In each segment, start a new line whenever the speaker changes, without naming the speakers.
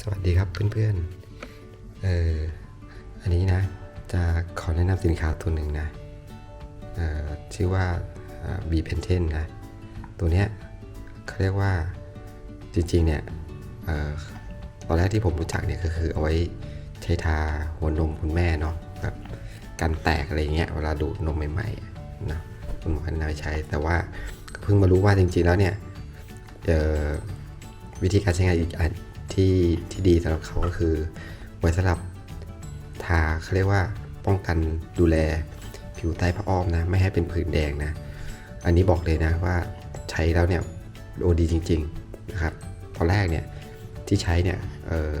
สวัสดีครับเพื่อนๆ เอออันนี้นะ จะขอแนะนำสินค้าตัวหนึ่งนะออชื่อว่าบีเพนเทนนะ ตัวเนี้ยเขาเรียกว่าจริงๆเนี่ยออตอนแรกที่ผมรู้จักเนี่ยก็คือเอาไว้ใช้ทาหัวนมคุณแม่เนาะแบบกันแตกอะไรเงี้ยเวลาดูดนมใหม่ๆนะคุณหมอแนะนำให้ใช้ แต่ว่าเพิ่งมารู้ว่าจริงๆแล้วเนี่ยวิธีการใช้งานอีกอัน ที่ที่ดีสำหรับเขาก็คือไว้สำหรับทาเขาเรียกว่าป้องกันดูแลผิวใต้ผ้าอ้อมนะ ไม่ให้เป็นผื่นแดงนะ อันนี้บอกเลยนะว่าใช้แล้วเนี่ยโอดีจริงๆนะครับตอนแรกเนี่ยที่ใช้เนี่ยเออ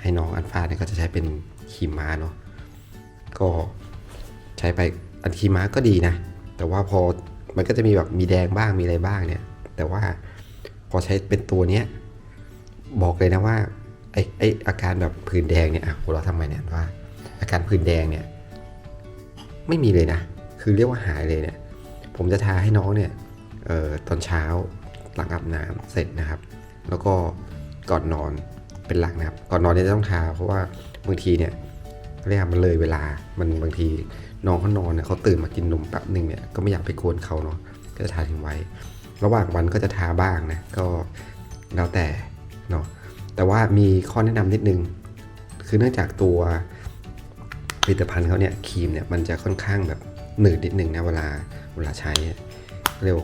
ให้น้องอันฟ้าเนี่ยก็จะใช้เป็นครีมม้าเนาะก็ใช้ไปอันครีมม้าก็ดีนะ แต่ว่าพอมันก็จะมีแบบมีแดงบ้างมีอะไรบ้างเนี่ย แต่ว่าพอใช้เป็นตัวเนี้ย บอกเลยนะว่าไอไออาการแบบผื่นแดงเนี่ยอะเราทำไมเนี่ยว่า อาการผื่นแดงเนี่ย ไม่มีเลยนะ คือเรียกว่าหายเลยเนี่ย ผมจะทาให้น้องเนี่ยเอ่อตอนเช้าหลังอาบน้ำเสร็จนะครับ แล้วก็ก่อนนอนเป็นหลักนะครับ ก่อนนอนเนี่ยจะต้องทาเพราะว่าบางทีเนี่ยเรียกมันเลยเวลามันบางทีน้องเขานอนเนี่ยเขาตื่นมากินนมแป๊บหนึ่งเนี่ยก็ไม่อยากไปกวนเขาเนาะก็จะทาทิ้งไว้ ระหว่างวันก็จะทาบ้างนะก็แล้วแต่ เนาะแต่ว่ามีข้อแนะนำนิดนึง คือเนื่องจากตัวผลิตภัณฑ์เขาเนี่ยครีมเนี่ยมันจะค่อนข้างแบบหนืดนิดนึงนะเวลาเวลาใช้เนี่ย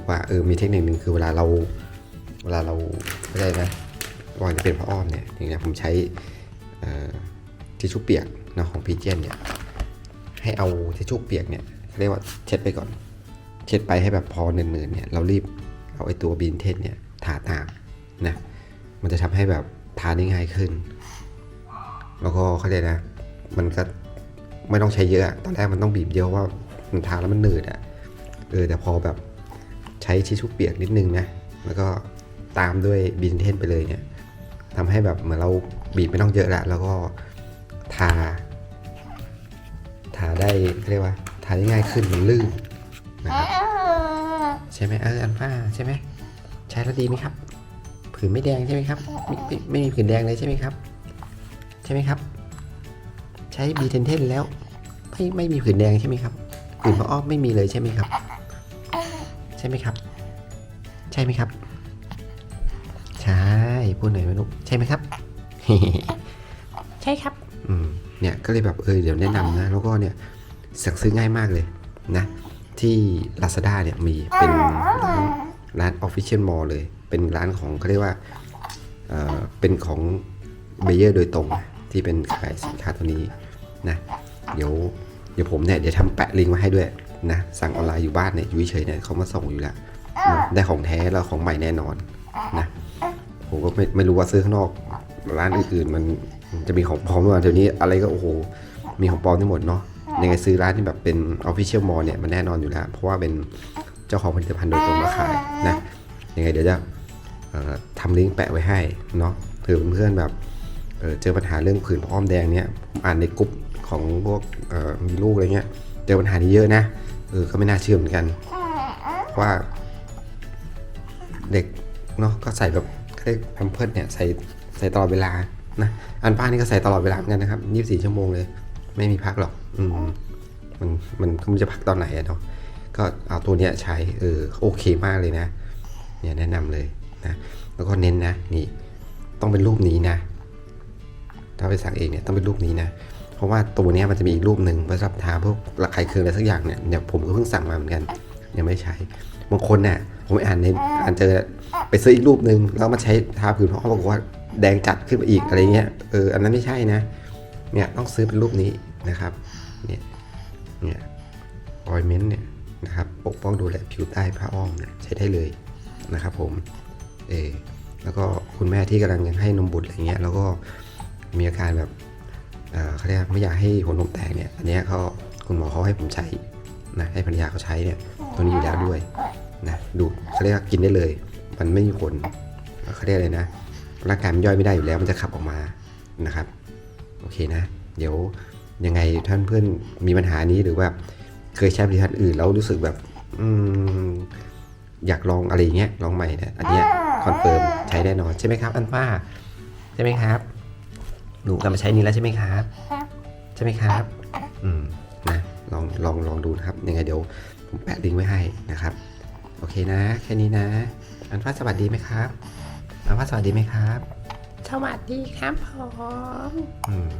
กว่าเออมีเทคนิคหนึ่งคือเวลาเราเวลาเราไม่ได้นะวางจะเป็นผ้าอ้อมเนี่ยอย่างเงี้ยผมใช้ทิชชู่เปียกเนาะของพีเจนเนี่ยให้เอาทิชชู่เปียกเนี่ยเรียกว่าเช็ดไปก่อน เช็ดไปให้แบบพอเนืนๆเนี่ยเรารีบเอาไอ้ตัวบีนเทสเนี่ยทาตามนะ มันจะทำให้แบบทาได้ง่ายขึ้น แล้วก็เขาเรียกนะ มันก็ไม่ต้องใช้เยอะ ตอนแรกมันต้องบีบเยอะว่ามันทาแล้วมันหนืดอะเออแต่พอแบบใช้ทิชชู่เปียกนิดนึงนะ แล้วก็ตามด้วยบีนเทนไปเลยเนี่ยทำให้แบบเหมือนเราบีบไม่ต้องเยอะละ แล้วก็ทา ทาได้เรียกว่า ทาได้ง่ายขึ้นมันลื่นนะครับใช่ไหมเอออันฟ้าใช่ไหมใช้แล้วดีไหมครับ ผื่นไม่แดงใช่ไหมครับไม่ไม่ไม่มีผื่นแดงเลยใช่ไหมครับ ใช่ไหมครับ ใช้บีเทนเทนแล้วไม่ไม่มีผื่นแดงใช่ไหมครับผื่นพระอ้อมไม่มีเลยใช่ไหมครับ ใช่ไหมครับ ใช่ไหมครับ ใช่พูดหน่อยไหมลูกใช่ไหมครับ
ใช่ครับ
อืมเนี่ยก็เลยแบบเออเดี๋ยวแนะนำนะแล้วก็เนี่ยสั่งซื้อง่ายมากเลยนะ ที่ Lazada เนี่ยมีเป็นร้านร้าน Official Mall เลย เป็นร้านของเขาเรียกว่าเเป็นของเบเยอร์โดยตรงที่เป็นขายสินค้าตัวนี้นะเดี๋ยวเดี๋ยวผมเนี่ยเดี๋ยวทำแปะลิงก์ไว้ให้ด้วยนะสั่งออนไลน์อยู่บ้านเนี่ยอยู่เฉยเนี่ยเขามาส่งอยู่แล้วนะได้ของแท้แล้วของใหม่แน่นอนนะผมก็ไม่ไม่รู้ว่าซื้อข้างนอก ร้านอื่นๆมันจะมีของปลอมหรือเปล่าเดี๋ยวนี้อะไรก็โอ้โหมีของปลอมทั้งหมดเนาะยังไงซื้อร้านที่แบบเป็น Official Mall เนี่ยมันแน่นอนอยู่แล้ว เพราะว่าเป็นเจ้าของผลิตภัณฑ์โดยตรงมาขายนะยังไงเดี๋ยวจะ ทำลิงก์แปะไว้ให้เนาะเผื่อเพื่อนๆแบบเเจอปัญหาเรื่องผื่นอ้อมแดงเนี่ยผมอ่านในกลุ่มของพวกมีลูกอะไรเงี้ยเจอปัญหานี้เยอะนะเออก็ไม่น่าเชื่อเหมือนกัน ว่าเด็กเนาะก็ใส่แบบเขาเรียกแพมเพิร์ดเนี่ยใส่ใส่ตลอดเวลานะอันป้านี่ก็ใส่ตลอดเวลาเหมือนกันนะครับ24 ชั่วโมงเลย ไม่มีพักหรอกอืมมันมันมันจะพักตอนไหนอะเนาะก็เอาตัวเนี้ยใช้เออโอเคมากเลยนะเนี่ยแนะนำเลย นะแล้วก็เน้นนะนี่ต้องเป็นรูปนี้นะ ถ้าไปสั่งเองเนี่ยต้องเป็นรูปนี้นะ เพราะว่าตัวนี้มันจะมีอีกรูปหนึ่งสำหรับทาพวกระคายเคืองอะไรสักอย่างเนี่ยเนี่ยผมก็เพิ่งสั่งมาเหมือนกัน ยังไม่ใช้บางคนเนี่ยผมไปอ่านในอ่านเจอไปซื้ออีกรูปหนึ่งแล้วมาใช้ทาผิวเพราะเขาบอกว่าแดงจัดขึ้นมาอีกอะไรเงี้ยเอออันนั้นไม่ใช่นะเนี่ยต้องซื้อเป็นรูปนี้นะครับเนี่ยเนี่ยออยเมนต์เนี่ยนะครับปกป้องดูแลผิวใต้ผ้าอ้อมเนี่ยใช้ได้เลยนะครับผม เออแล้วก็คุณแม่ที่กำลังยังให้นมบุตรอะไรเงี้ยแล้วก็มีอาการแบบเขาเรียกไม่อยากให้หัวนมแตกเนี่ยอันนี้เขาคุณหมอเขาให้ผมใช้นะให้ภรรยาเขาใช้เนี่ยตัวนี้อยู่แล้วด้วยนะดูเขาเรียกกินได้เลย มันไม่มีผลเขาเรียกอะไรนะร่างกายมันย่อยไม่ได้อยู่แล้วมันจะขับออกมานะครับโอเคนะ เดี๋ยวยังไงท่านเพื่อนมีปัญหานี้หรือว่าเคยใช้ผลิตภัณฑ์อื่นแล้วรู้สึกแบบอือยากลองอะไรเงี้ยลองใหม่นี่ยอันเนี้ย คอนเฟิร์มใช้แน่นอนใช่ไหมครับ อันป้าใช่ไหมครับ หนูกลับมาใช้นี้แล้วใช่ไหมครับ
ครับ
ใช่ไหมครับ อืมนะลองลองลองดูนะครับยังไงเดี๋ยวผมแปะลิงก์ไว้ให้นะครับ โอเคนะ แค่นี้นะ อันฟ้าสวัสดีไหมครับ อันฟ้าสวัสดีไหมครับ
สวัสดีครับผม
อืม